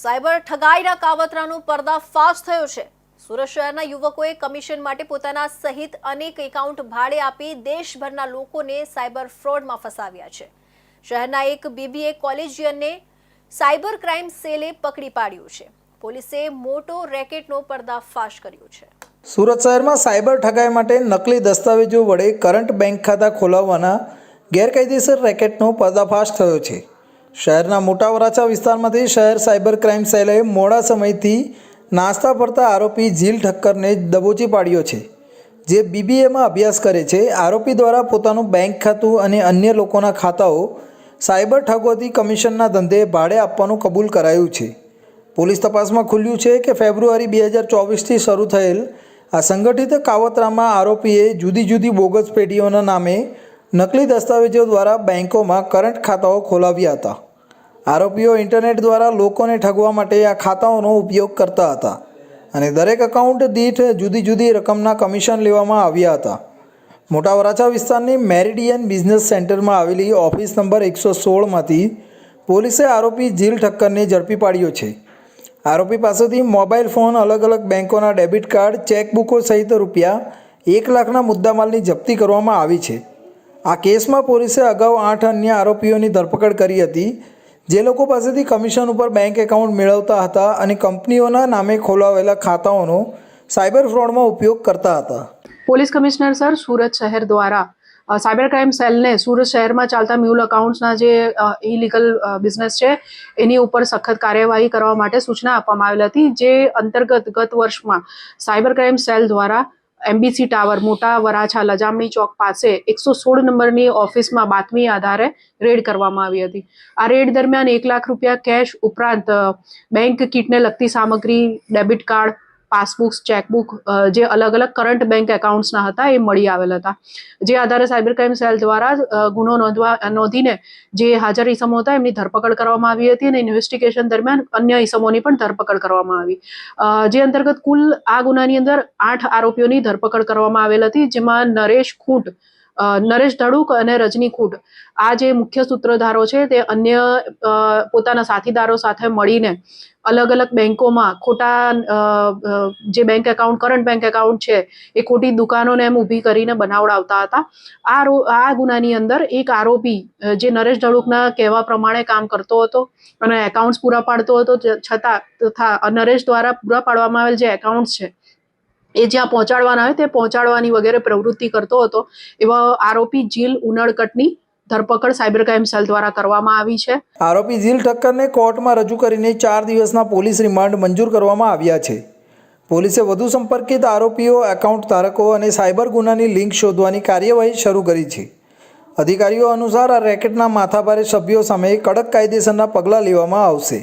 Cyber ઠગાઈના કાવતરાનો પર્દાફાશ થયો છે. સુરત શહેરના યુવકોએ કમિશન માટે પોતાના સહિત અનેક એકાઉન્ટ ભાડે આપી દેશભરના લોકોને સાયબર ફ્રોડમાં ફસાવ્યા છે. શહેરના એક બીબીએ કોલેજિયનને સાયબર ક્રાઇમ સેલે પકડી પાડ્યું છે. પોલીસે મોટો રેકેટનો પર્દાફાશ કર્યો છે. સુરત શહેરમાં સાયબર ઠગાઈ માટે નકલી દસ્તાવેજો વડે કરંટ બેંક ખાતા ખોલાવવાના ગેરકાયદેસર રેકેટનો પર્દાફાશ થયો છે. શહેરના મોટા વરાછા વિસ્તારમાંથી શહેર સાયબર ક્રાઇમ સેલે મોડા સમયથી નાસ્તા ફરતા આરોપી ઝીલ ઠક્કરને દબોચી પાડ્યો છે. જે બીબીએમાં અભ્યાસ કરે છે, આરોપી દ્વારા પોતાનું બેંક ખાતું અને અન્ય લોકોના ખાતાઓ સાયબર ઠગોથી કમિશનના ધંધે ભાડે આપવાનું કબૂલ કરાયું છે. પોલીસ તપાસમાં ખુલ્યું છે કે ફેબ્રુઆરી બે હજાર ચોવીસથી શરૂ થયેલ આ સંગઠિત કાવતરામાં આરોપીએ જુદી જુદી બોગસ પેઢીઓના નામે નકલી દસ્તાવેજો દ્વારા બેંકોમાં કરંટ ખાતાઓ ખોલાવ્યા હતા. આરોપીઓ ઇન્ટરનેટ દ્વારા લોકોને ઠગવા માટે આ ખાતાઓનો ઉપયોગ કરતા હતા અને દરેક એકાઉન્ટ દીઠ જુદી જુદી રકમના કમિશન લેવામાં આવ્યા હતા. મોટા વરાછા વિસ્તારની મેરિડિયન બિઝનેસ સેન્ટરમાં આવેલી ઓફિસ નંબર એકસો સોળમાંથી પોલીસે આરોપી જીલ ઠક્કરને ઝડપી પાડ્યો છે. આરોપી પાસેથી મોબાઈલ ફોન, અલગ અલગ બેંકોના ડેબિટ કાર્ડ, ચેકબુકો સહિત રૂપિયા એક લાખના મુદ્દામાલની જપ્તી કરવામાં આવી છે. આ કેસમાં પોલીસે અગાઉ આઠ અન્ય આરોપીઓની ધરપકડ કરી હતી. જે લોકો પાસેથી કમિશન ઉપર બેંક એકાઉન્ટ મેળવતા હતા અને કંપનીઓના નામે ખોલાવેલા ખાતાઓનો સાયબર ફ્રોડમાં ઉપયોગ કરતા હતા. પોલીસ કમિશનર સર સુરત શહેર દ્વારા સાયબર ક્રાઇમ સેલને સુરત શહેરમાં ચાલતા મ્યુલ અકાઉન્ટ્સના જે ઇલીગલ બિઝનેસ છે, એની ઉપર સખત કાર્યવાહી કરવા માટે સૂચના આપવામાં આવેલ હતી. જે અંતર્ગત ગત વર્ષમાં સાયબર ક્રાઇમ સેલ દ્વારા એમબીસી ટાવર, મોટા વરાછા લજામણી ચોક પાસે એકસો સોળ નંબરની ઓફિસમાં બાતમી આધારે રેડ કરવામાં આવી હતી. આ રેડ દરમિયાન એક લાખ રૂપિયા કેશ ઉપરાંત બેંક કીટને લગતી સામગ્રી, ડેબિટ કાર્ડ પાસબુક્સ, ચેકબુક જે અલગ અલગ કરંટ બેંક એકાઉન્ટ્સના હતા એ મળી આવેલા હતા. જે આધારે સાયબર ક્રાઇમ સેલ દ્વારા ગુનો નોંધવા, નોંધીને જે હાજર ઈસમો હતા એમની ધરપકડ કરવામાં આવી હતી અને ઇન્વેસ્ટિગેશન દરમિયાન અન્ય ઈસમોની પણ ધરપકડ કરવામાં આવી. જે અંતર્ગત કુલ આ ગુનાની અંદર આઠ આરોપીઓની ધરપકડ કરવામાં આવેલ હતી, જેમાં નરેશ ખૂંટ નરેશ ધડુક અને રજની ખૂંટ. આ જે મુખ્ય સૂત્રધારો છે તે અન્ય પોતાના સાથીદારો સાથે મળીને અલગ અલગ બેંકોમાં ખોટા જે bank account, current bank account છે, એ ખોટી દુકાનોને એમ ઊભી કરીને બનાવડાવતા હતા. આ આ ગુનાની અંદર એક આરોપી જે નરેશ ધડુકના કહેવા પ્રમાણે કામ કરતો હતો અને એકાઉન્ટ્સ પૂરા પાડતો હતો, છતાં તથા નરેશ દ્વારા પૂરા પાડવામાં આવેલ જે એકાઉન્ટ્સ છે એ જ્યાં પહોંચાડવાના હોય તે પહોંચાડવાની વગેરે પ્રવૃત્તિ કરતો હતો. એવા આરોપી જીલ ઉનડકટની ધરપકડ સાયબર ક્રાઇમ સેલ દ્વારા કરવામાં આવી છે. આરોપી ઝીલ ઠક્કરને કોર્ટમાં રજૂ કરીને ચાર દિવસના પોલીસ રિમાન્ડ મંજૂર કરવામાં આવ્યા છે. પોલીસે વધુ સંપર્કિત આરોપીઓ, એકાઉન્ટ ધારકો અને સાયબર ગુનાની લિંક શોધવાની કાર્યવાહી શરૂ કરી છે. અધિકારીઓ અનુસાર આ રેકેટના માથાભારે સભ્યો સામે કડક કાયદેસરના પગલાં લેવામાં આવશે.